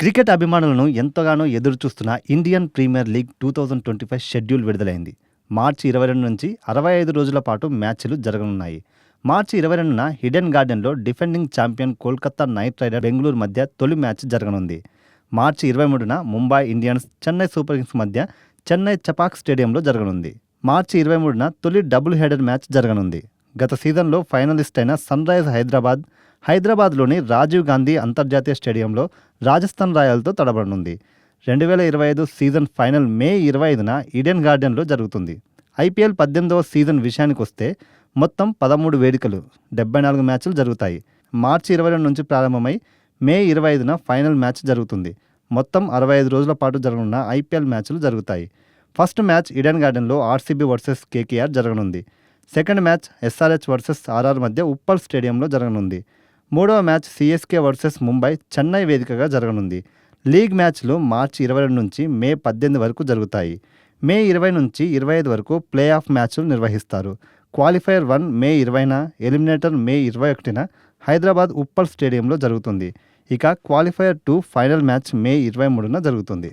Cricket అభిమానులను ఎంతగానో ఎదురుచూస్తున్న Indian Premier League two thousand twenty five schedule విడుదలైంది. మార్చి ఇరవై రెండు నుంచి అరవై ఐదు రోజుల పాటు మ్యాచ్లు జరగనున్నాయి. మార్చి ఇరవై రెండున హిడెన్ గార్డెన్లో defending champion Kolkata Knight Rider Bengaluru మధ్య తొలి మ్యాచ్ జరగనుంది. మార్చి ఇరవై మూడున Mumbai Indians Chennai Super Kings మధ్య చెన్నై చపాక్ స్టేడియంలో జరగనుంది. మార్చి ఇరవై మూడున తొలి డబుల్ హెడర్ మ్యాచ్ జరగనుంది. గత సీజన్లో ఫైనలిస్ట్ అయిన సన్రైజ్ హైదరాబాద్ హైదరాబాద్లోని రాజీవ్ గాంధీ అంతర్జాతీయ స్టేడియంలో రాజస్థాన్ రాయల్తో తడబడనుంది. రెండు వేల ఇరవై ఐదు సీజన్ ఫైనల్ మే ఇరవై ఐదున ఈడెన్ గార్డెన్లో జరుగుతుంది. ఐపీఎల్ పద్దెనిమిదవ సీజన్ విషయానికి వస్తే మొత్తం పదమూడు వేడుకలు డెబ్బై నాలుగు మ్యాచ్లు జరుగుతాయి. మార్చి ఇరవై రెండు నుంచి ప్రారంభమై మే ఇరవై ఐదున ఫైనల్ మ్యాచ్ జరుగుతుంది. మొత్తం అరవై ఐదు రోజుల పాటు జరగనున్న ఐపీఎల్ మ్యాచ్లు జరుగుతాయి. ఫస్ట్ మ్యాచ్ ఈడెన్ గార్డెన్లో ఆర్సీబీ వర్సెస్ కేకేఆర్ జరగనుంది. Second match SRH versus RR మధ్య ఉప్పల్ స్టేడియంలో జరగనుంది. మూడవ match CSK versus Mumbai Chennai వేదికగా జరగనుంది. లీగ్ మ్యాచ్లు మార్చి ఇరవై రెండు నుంచి మే పద్దెనిమిది వరకు జరుగుతాయి. మే ఇరవై నుంచి ఇరవై ఐదు వరకు ప్లే ఆఫ్ మ్యాచ్లు నిర్వహిస్తారు. క్వాలిఫైయర్ వన్ మే ఇరవైన ఎలిమినేటర్ మే ఇరవై ఒకటిన హైదరాబాద్ ఉప్పల్ స్టేడియంలో జరుగుతుంది. ఇక క్వాలిఫైయర్ టూ ఫైనల్ మ్యాచ్ మే ఇరవై మూడున జరుగుతుంది.